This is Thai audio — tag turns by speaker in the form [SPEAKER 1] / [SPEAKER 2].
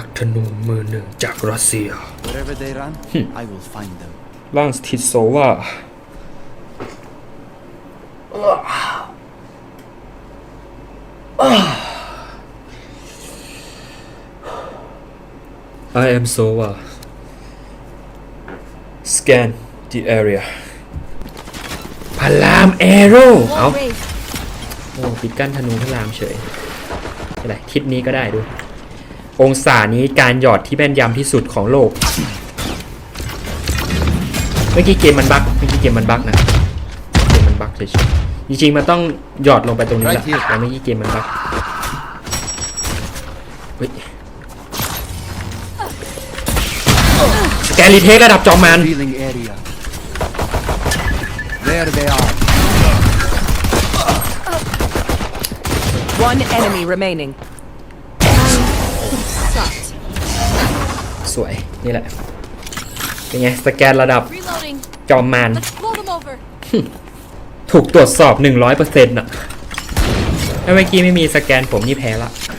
[SPEAKER 1] นักธนูมือหนึ่งจากรัสเซีย
[SPEAKER 2] Wherever they run, I will find them.
[SPEAKER 1] ร่างสถิตโซวา I am Sova scan the area พลามเอโร่เอา
[SPEAKER 3] Wall raised.
[SPEAKER 1] โอ้ปิดกั้นธนูพระรามเฉยอะไรทิศนี้ก็ได้ดู องศานี้การหยอดที่แม่นยำที่สุดของโลก เมื่อกี้เกมมันบั๊กเมื่อกี้เกมมันบั๊กนะเกมมันบั๊กเฉยๆจริงๆมันต้องหยอดลงไปตรงนี้แหละ
[SPEAKER 2] Right here
[SPEAKER 1] แต่เมื่อกี้เกมมันบั๊กเฮ้ยสแกนรีเทคระดับจอมมัน สวย นี่แหละ เป็นไง สแกนระดับ
[SPEAKER 3] Reloading.
[SPEAKER 1] จอมมัน
[SPEAKER 3] Let's blow them over.
[SPEAKER 1] ถูกตรวจสอบ 100%อะถ้าเมื่อกี้ไม่มีสแกนผมนี่แพ้ละ